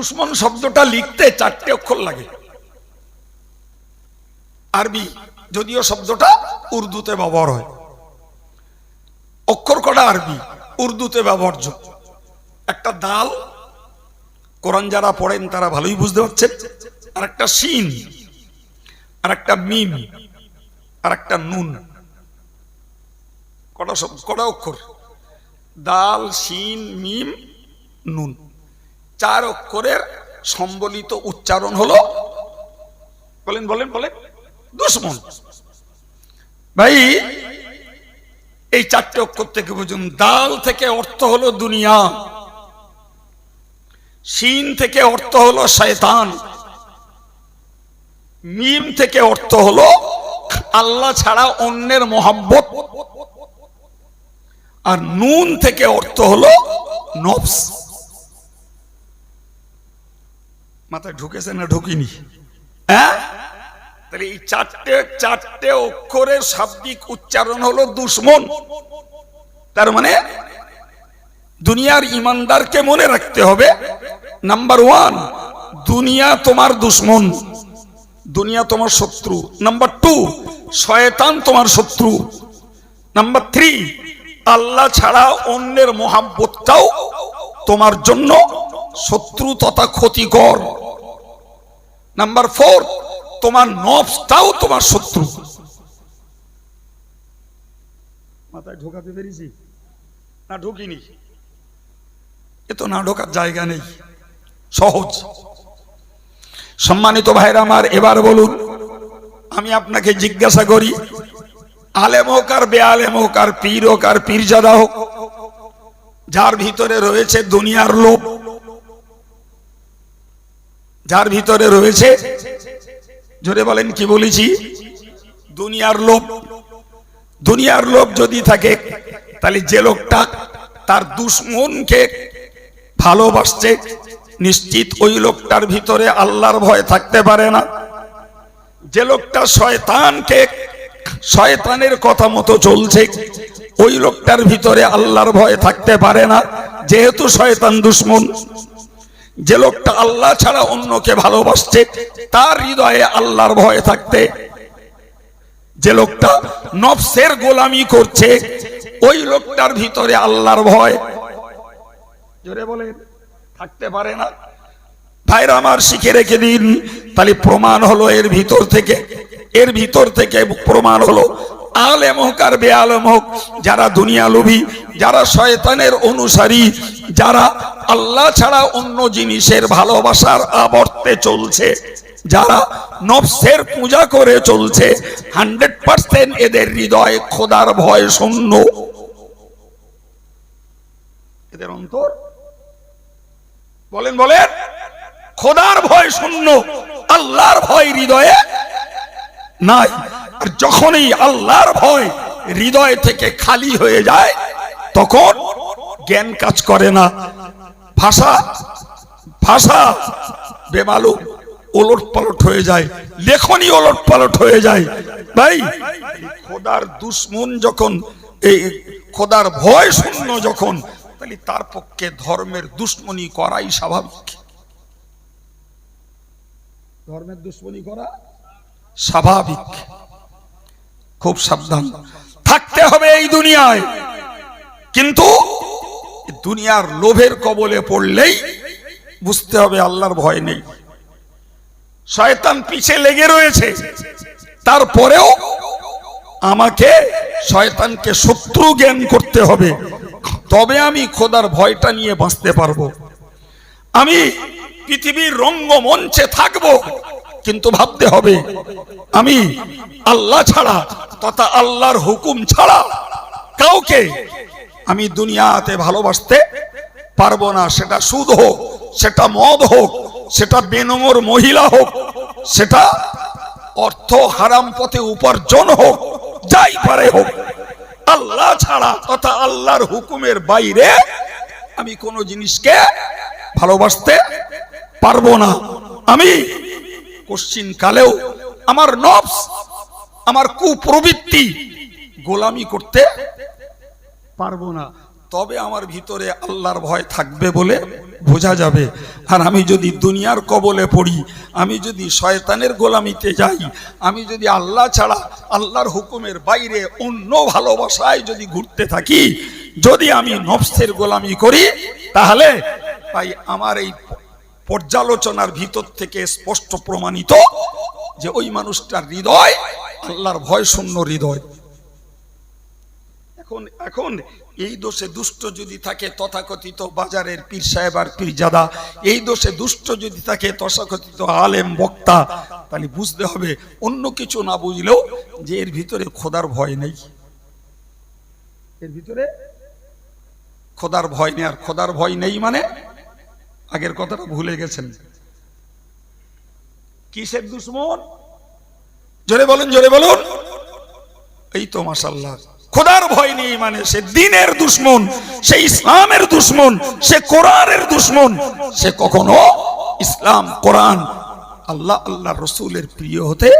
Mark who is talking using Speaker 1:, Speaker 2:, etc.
Speaker 1: দুশ্মন শব্দটা লিখতে চারটে অক্ষর লাগে। আরবি, যদিও শব্দটা উর্দুতে ব্যবহার হয়। অক্ষর কটা আরবি, উর্দুতে ব্যবহার্য। একটা দাল, কোরআন যারা পড়েন তারা ভালোই বুঝতে পারছেন। আর একটা সিন আর একটা মিম আর একটা নুন। কটা শব্দ, কটা অক্ষর? দাল সিন মিম, নুন। চার অক্ষরের সম্বলিত উচ্চারণ হলো, বলেন বলেন বলেন, দুশ্মন। ভাই, এই চারটে অক্ষর থেকে বুঝুন, দাল থেকে অর্থ হলো দুনিয়া সিন থেকে অর্থ হলো শয়তান, মিম থেকে অর্থ হলো আল্লাহ ছাড়া অন্যের মোহাব্বত, আর নুন থেকে অর্থ হলো নফস। মাথায় ঢুকেছে না ঢুকিনি? হ্যাঁ? তাহলে এই চারটে চারটে অক্ষরের শাব্দিক উচ্চারণ হলো দুশ্মন। তার মানে দুনিয়ার ইমানদারকে মনে রাখতে হবে, নাম্বার ওয়ান, দুনিয়া তোমার দুশ্মন। দুনিয়া তোমার শত্রু। নাম্বার টু, শয়তান তোমার শত্রু। নাম্বার থ্রি, আল্লাহ ছাড়া অন্যের মহাব্বতটাও তোমার জন্য শত্রু তথা ক্ষতিকর। নাম্বার ফোর তোমার নফসটাও তোমার শত্রু। মাথায় ঢোকাতে পেরেছি। না ঢুকিনি। এ তো না ঢোকার জায়গা নেই। সহজ। সম্মানিত ভাইরা আমার এবার বলুন আমি আপনাকে জিজ্ঞাসা করি আলেম হোক আর বেআলেম হোক আর পীর হোক আর পীরজাদা হোক যার ভিতরে রয়েছে দুনিয়ার লোভ যার ভিতরে রয়েছে, জোরে বলেন কি বলেছি? দুনিয়ার লোভ। দুনিয়ার লোভ যদি থাকে, তাহলে যে লোকটা তার দুশ্মনকে ভালোবাসছে, নিশ্চিত ওই লোকটার ভিতরে আল্লাহর ভয় থাকতে পারে না। যে লোকটা শয়তানকে, শয়তানের কথা মতো চলছে, ওই লোকটার ভিতরে আল্লাহর ভয় থাকতে পারে না, যেহেতু শয়তান দুশ্মন। যে লোকটা আল্লাহ ছাড়া অন্যকে ভালোবাসছে, তার হৃদয়ে আল্লাহর ভয় থাকতে, যে লোকটা নফসের গোলামি করছে, ওই লোকটার ভিতরে আল্লাহর ভয়। জোরে বলে থাকতে পারে না। ভাইরা আমার শিখে রেখে দিন, তাহলে প্রমাণ হলো এর ভিতর থেকে, এর ভিতর থেকে প্রমাণ হলো আলেম হোক আর বেআলম হোক, যারা দুনিয়া লোভী, যারা শয়তানের অনুসারী, যারা আল্লাহ ছাড়া অন্য জিনিসের ভালোবাসার আবর্তে চলছে, যারা নফসের পূজা করে চলছে, হান্ড্রেড পার্সেন্ট এদের হৃদয় খোদার ভয় শূন্য। এদের অন্তর? বলেন বলেন। খোদার ভয় শূন্য, আল্লাহর ভয় হৃদয়ে নাই। আর যখনই আল্লাহর ভয় হৃদয় থেকে খালি হয়ে যায়, তখন জ্ঞান কাজ করে না। ভাষা ভাষা বেমালুম ওলট পালট হয়ে যায়, লেখনি ওলট পালট হয়ে যায়। ভাই, খোদার দুশ্মন যখন, এই খোদার ভয় শূন্য যখন, তাহলে তার পক্ষে ধর্মের দুশ্মনী করাই স্বাভাবিক। ধর্মের দুশ্মনী করা স্বাভাবিক। খুব সাবধান। থাকতে হবে এই দুনিয়ায়। কিন্তু দুনিয়ার লোভের কবলে পড়লেই বুঝতে হবে আল্লাহর ভয় নেই। শয়তান পিছে লেগে রয়েছে। তারপরেও আমাকে শয়তানকে শত্রু জ্ঞান করতে হবে। তবে আমি খোদার ভয়টা নিয়ে বাঁচতে পারব। আমি পৃথিবীর রঙ্গমঞ্চে থাকব। কিন্তু ভাবতে হবে, আমি আল্লাহ ছাড়া তথা আল্লাহর হুকুম ছাড়া কাউকে আমি দুনিয়াতে ভালোবাসতে পারব না। সেটা সুদ হোক, সেটা মদ হোক, সেটা বেনমর মহিলা হোক, সেটা অর্থ হারাম পথে উপার্জন হোক, যাই পারে হোক, আল্লাহ ছাড়া তথা আল্লাহর হুকুমের বাইরে আমি কোনো জিনিসকে ভালোবাসতে পারব না। আমি কোশ্চিন কালেও আমার নফস আমার কুপ্রবৃত্তি গোলামি করতে পারব না। তবে আমার ভিতরে আল্লাহর ভয় থাকবে বলে বোঝা যাবে। আর আমি যদি দুনিয়ার কবলে পড়ি, আমি যদি শয়তানের গোলামিতে যাই, আমি যদি আল্লাহ ছাড়া আল্লাহর হুকুমের বাইরে অন্য ভালোবাসায় যদি ঘুরতে থাকি, যদি আমি নফসের গোলামি করি, তাহলে তাই আমার এই পর্যালোচনার ভিতর থেকে স্পষ্ট প্রমাণিত যে ওই মানুষটার হৃদয় আল্লাহর ভয় শূন্য হৃদয়। এখন এখন এই দোষে দুষ্ট যদি থাকে তথাকথিত বাজারের পীর সাহেব আর পীরজাদা এই দোষে দুষ্ট যদি থাকে তথাকথিত আলেম বক্তা, তাহলে বুঝতে হবে অন্য কিছু না বুঝলেও যে এর ভিতরে খোদার ভয় নেই। এর ভিতরে খোদার ভয় নেই, আর খোদার ভয় নেই মানে আগের কথাটা ভুলে গেছেন। কিসের দুশ্মন? জোরে বলুন জোরে বলুন। এই তো মাসাল্লাহ খোদার ভয় নেই মানে সে দিনের দুশ্মন সে ইসলামের দুশ্মন সে কোরআনের দুশ্মন সে কখনো ইসলাম কোরআন আল্লাহ আল্লাহ রসুলের প্রিয় হতে